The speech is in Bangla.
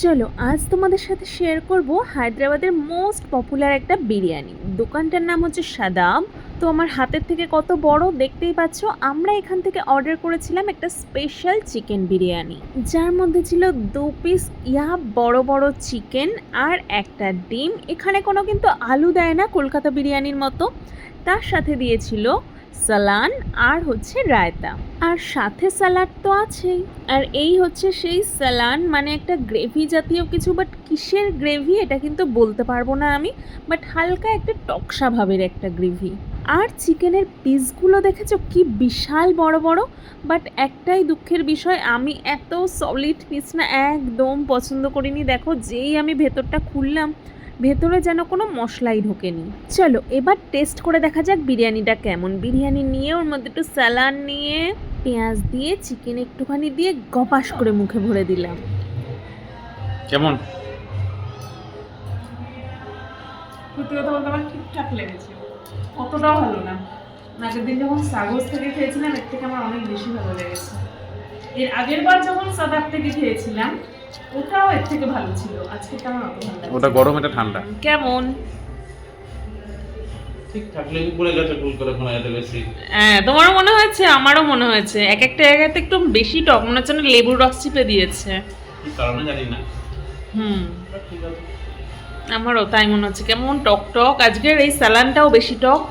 চলো, আজ তোমাদের সাথে শেয়ার করব হায়দ্রাবাদের মোস্ট পপুলার একটা বিরিয়ানি। দোকানটার নাম হচ্ছে সাদাম। তো আমার হাতের থেকে কত বড় দেখতেই পাচ্ছ, আমরা এখান থেকে অর্ডার করেছিলাম একটা স্পেশাল চিকেন বিরিয়ানি। যার মধ্যে ছিল দু পিস ইয়া বড় বড় চিকেন আর একটা ডিম। এখানে কোনো কিন্তু আলু দেয় না কলকাতা বিরিয়ানির মতো। তার সাথে দিয়েছিল সালান আর হচ্ছে রায়তা। আর সাথে স্যালাড তো আছেই। আর এই হচ্ছে সেই স্যালান মানে একটা গ্রেভি জাতীয় কিছু বাট কিসের গ্রেভি এটা কিন্তু বলতে পারব না আমি বাট হালকা একটা টকসা ভাবের একটা গ্রেভি। আর চিকেনের পিসগুলো দেখেছ কি বিশাল বড় বড় বাট একটাই দুঃখের বিষয়, আমি এত সলিড পিস না, একদম পছন্দ করিনি। দেখো যেই আমি ভেতরটা খুললাম ভেতরে যেন কোনো মশলাই ঢোকেনি। চলো এবার টেস্ট করে দেখা যাক বিরিয়ানিটা কেমন। বিরিয়ানি নিয়ে ওর মধ্যে একটু স্যালাড নিয়ে পেঁয়াজ দিয়ে চিকেন একটুখানি দিয়ে গপাস করে মুখে ভরে দিলাম। কেমন? সত্যি কথা বলতে আমার ঠিকঠাক লেগেছে। অতটাও ভালো না। আগের দিন যখন সাগজ থেকে খেয়েছিলাম এর থেকে আমার অনেক বেশি ভালো লেগেছে। এর আগের বার যখন সাদাব থেকে খেয়েছিলাম ওটাও এর থেকে ভালো ছিল। আজকেটা আমার অত ভালো লাগছে ওটা গরম এটা ঠান্ডা। কেমন? হ্যাঁ তোমারও মনে হয়েছে? আমারও মনে হয়েছে। এক একটা জায়গাতে একটু বেশি টক মনে হচ্ছে না লেবুর রস চিপে দিয়েছে। কারণে জানি না। হুম। আমারও তাই মনে হচ্ছে। কেমন টক টক? আজকের এই স্যালানটাও বেশি টক।